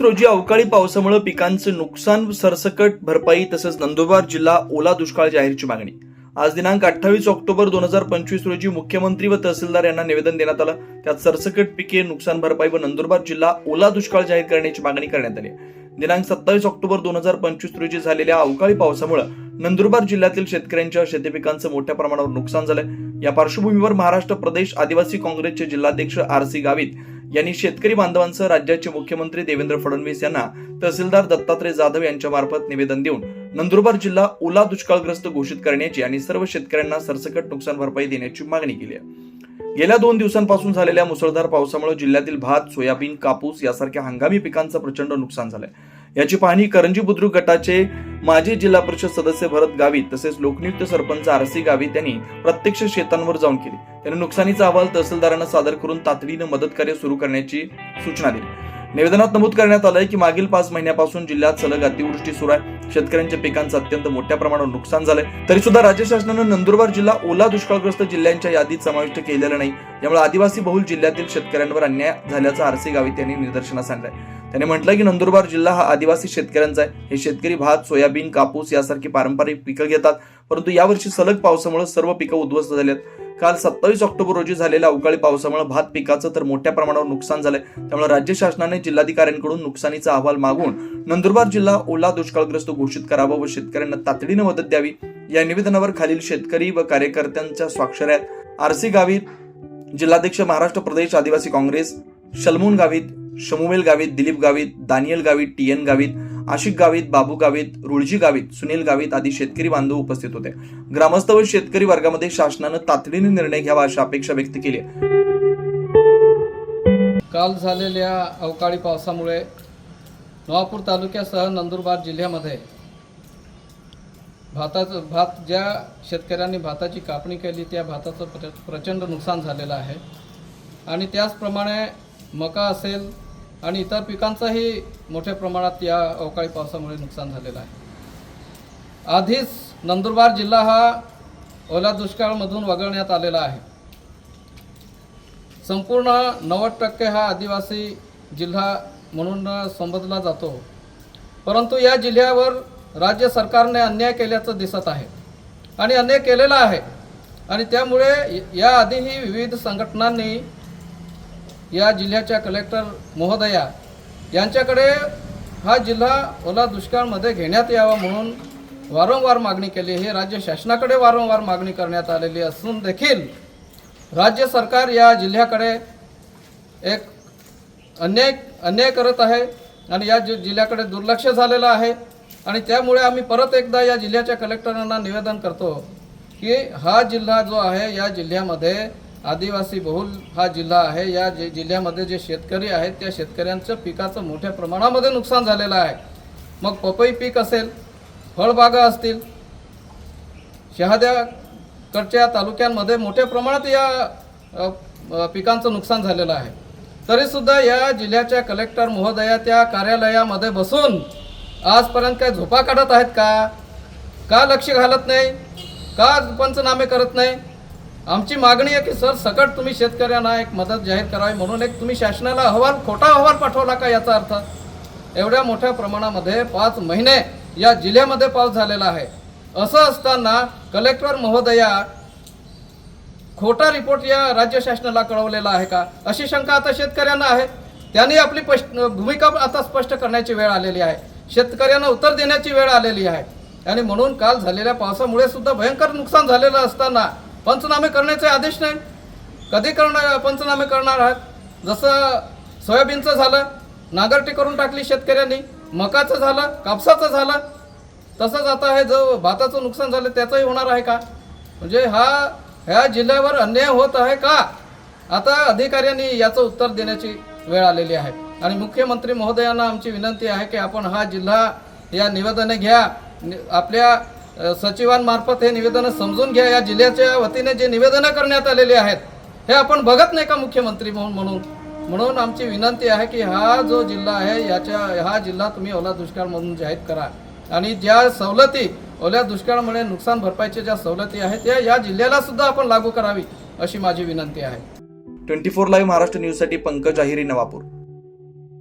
रोजी अवकाळी पावसामुळे पिकांचं नुकसान सरसकट भरपाई तसंच नंदुरबार जिल्हा ओला दुष्काळ जाहीरची मागणी. आज दिनांक अठ्ठावीस ऑक्टोबर दोन हजार पंचवीस रोजी मुख्यमंत्री व तहसीलदार यांना निवेदन देण्यात आलं. त्यात सरसकट पिके नुकसान भरपाई व नंदुरबार जिल्हा ओला दुष्काळ जाहीर करण्याची मागणी करण्यात आली. दिनांक सत्तावीस ऑक्टोबर दोन हजार पंचवीस रोजी झालेल्या अवकाळी पावसामुळे नंदुरबार जिल्ह्यातील शेतकऱ्यांच्या शेतीपिकांचं मोठ्या प्रमाणावर नुकसान झालं या पार्श्वभूमीवर महाराष्ट्र प्रदेश आदिवासी काँग्रेसचे जिल्हाध्यक्ष आर सी गावित यांनी शेतकरी बांधवांसह राज्याचे मुख्यमंत्री देवेंद्र फडणवीस यांना तहसीलदार दत्तात्रय जाधव यांच्या मार्फत निवेदन देऊन नंदुरबार जिल्हा ओला दुष्काळग्रस्त घोषित करण्याची आणि सर्व शेतकऱ्यांना सरसकट नुकसान भरपाई देण्याची मागणी केली आहे. गेल्या दोन दिवसांपासून झालेल्या मुसळधार पावसामुळे जिल्ह्यातील भात सोयाबीन कापूस यासारख्या हंगामी पिकांचं प्रचंड नुकसान झालंय. याची पाहणी करंजी बुद्रुक गटाचे माजी जिल्हा परिषद सदस्य भरत गावित तसेच लोकनियुक्त सरपंच आरसी गावित यांनी प्रत्यक्ष शेतांवर जाऊन केली. त्यांनी नुकसानीचा अहवाल तहसीलदारांना सादर करून तातडीनं मदत कार्य सुरू करण्याची सूचना दिली. निवेदनात नमूद करण्यात आलंय की मागील पाच महिन्यापासून जिल्ह्यात सलग अतिवृष्टी सुरू आहे. शेतकऱ्यांच्या पिकांचं अत्यंत मोठ्या प्रमाणावर नुकसान झालंय. तरी सुद्धा राज्य शासनानं नंदुरबार जिल्हा ओला दुष्काळग्रस्त जिल्ह्यांच्या यादीत समाविष्ट केलेला नाही. यामुळे आदिवासी बहुल जिल्ह्यातील शेतकऱ्यांवर अन्याय झाल्याचं आरसी गावित यांनी निदर्शनास आणलंय. त्यांनी म्हटलं की नंदुरबार जिल्हा हा आदिवासी शेतकऱ्यांचा आहे. हे शेतकरी भात सोयाबीन कापूस यासारखी पारंपरिक पिकं घेतात. परंतु यावर्षी सलग पावसामुळे सर्व पिकं उद्ध्वस्त झाली आहेत. काल सत्तावीस ऑक्टोबर रोजी झालेल्या अवकाळी पावसामुळे भात पिकाचं तर मोठ्या प्रमाणावर नुकसान झालंय. त्यामुळे राज्य शासनाने जिल्हाधिकाऱ्यांकडून नुकसानीचा अहवाल मागून नंदुरबार जिल्हा ओला दुष्काळग्रस्त घोषित करावा व शेतकऱ्यांना तातडीनं मदत द्यावी या निवेदनावर खालील शेतकरी व कार्यकर्त्यांच्या स्वाक्षऱ्यात आरसी गावित जिल्हाध्यक्ष महाराष्ट्र प्रदेश आदिवासी काँग्रेस शलमून गावित शमुवेल गावित दिलीप गावित दानियल गावित टी एन गावित आशिक गावित बाबू गावित रुळजी गावित सुनील गावित आदी शेतकरी बांधव उपस्थित होते. ग्रामस्थ व शेतकरी वर्गामध्ये शासनानं तातडीने निर्णय घ्यावा अशी अपेक्षा व्यक्त केली काल झालेल्या अवकाळी पावसामुळे नवापूर तालुक्यासह नंदुरबार जिल्ह्यामध्ये भाताचं भात ज्या शेतकऱ्यांनी भाताची कापणी केली त्या भाताचं प्र प्रचंड नुकसान झालेलं आहे. आणि त्याचप्रमाणे मका असेल आणि इतर पिकांचंही मोठ्या प्रमाणात या अवकाळी पावसामुळे नुकसान झालेलं आहे. आधीच नंदुरबार जिल्हा हा ओला दुष्काळमधून वगळण्यात आलेला आहे. संपूर्ण नव्वद टक्के हा आदिवासी जिल्हा म्हणून संबोधला जातो. परंतु या जिल्ह्यावर राज्य सरकारने अन्याय केल्याचं दिसत आहे आणि अन्याय केलेला आहे. आणि त्यामुळे याआधीही विविध संघटनांनी या जिल्ह्याच्या कलेक्टर महोदया यांच्याकडे हा जिल्हा ओला दुष्काळमध्ये घेण्यात यावा म्हणून वारंवार मागणी केली. हे राज्य शासनाकडे वारंवार मागणी करण्यात आलेली असून देखील राज्य सरकार या जिल्ह्याकडे एक अन्याय अन्याय करत आहे आणि या जि जिल्ह्याकडे दुर्लक्ष झालेलं आहे. आणि त्यामुळे आम्ही परत एकदा या जिल्ह्याच्या कलेक्टरांना निवेदन करतो की हा जिल्हा जो आहे या जिल्ह्यामध्ये आदिवासी बहुल हा जिल्हा आहे. या जे जिल्ह्यामध्ये जे शेतकरी आहेत त्या शेतकऱ्यांचं पिकाचं मोठ्या प्रमाणामध्ये नुकसान झालेलं आहे. मग पपई पीक असेल फळबागा असतील शहाद्याकडच्या तालुक्यांमध्ये मोठ्या प्रमाणात या पिकांचं नुकसान झालेलं आहे. तरीसुद्धा या जिल्ह्याच्या कलेक्टर महोदया त्या कार्यालयामध्ये बसून आजपर्यंत काय झोपा काढत आहेत का? का लक्ष घालत नाही? का पंचनामे करत नाही? आमची मागणी आहे की सर सकट तुम्ही शेतकऱ्यांना एक मदत जाहीर करावी. म्हणून एक तुम्ही शासनाला अहवाल खोटा अहवाल पाठवला का याचा अर्थ? एवढ्या मोठ्या प्रमाणामध्ये पाच महिने या जिल्ह्यामध्ये पाऊस झालेला आहे. असं असताना कलेक्टर महोदया खोटा रिपोर्ट या राज्य शासनाला कळवलेला आहे का? अशी शंका आता शेतकऱ्यांना आहे. त्यांनी आपली भूमिका आता स्पष्ट करण्याची वेळ आलेली आहे. शेतकऱ्यांना उत्तर देण्याची वेळ आलेली आहे. आणि म्हणून काल झालेल्या पावसामुळे सुद्धा भयंकर नुकसान झालेलं असताना पंचनामे करण्याचे आदेश नाही. कधी करणार पंचनामे करणार आहात? जसं सोयाबीनचं झालं नांगरटी करून टाकली शेतकऱ्यांनी मकाचं झालं कापसाचं झालं तसंच आता हे जो भाताचं नुकसान झालं त्याचंही होणार आहे का? म्हणजे हा ह्या जिल्ह्यावर अन्याय होत आहे का? आता अधिकाऱ्यांनी याचं उत्तर देण्याची वेळ आलेली आहे. आणि मुख्यमंत्री महोदयांना आमची विनंती आहे की आपण हा जिल्हा या निवेदने घ्या. आपल्या सचिवांमार्फत हे निवेदनं समजून घ्या. या जिल्ह्याच्या वतीने जे निवेदनं करण्यात आलेली आहेत हे आपण बघत नाही का मुख्यमंत्री म्हणून म्हणून? म्हणून आमची विनंती आहे की हा जो जिल्हा आहे याच्या हा जिल्हा तुम्ही ओला दुष्काळ म्हणून जाहीर करा. आणि ज्या सवलती ओल्या दुष्काळामुळे नुकसान भरपाईच्या ज्या सवलती आहेत त्या या जिल्ह्याला सुद्धा आपण लागू करावी अशी माझी विनंती आहे. ट्वेंटी फोर लाईव्ह महाराष्ट्र न्यूजसाठी पंकज अहिरी नवापूर.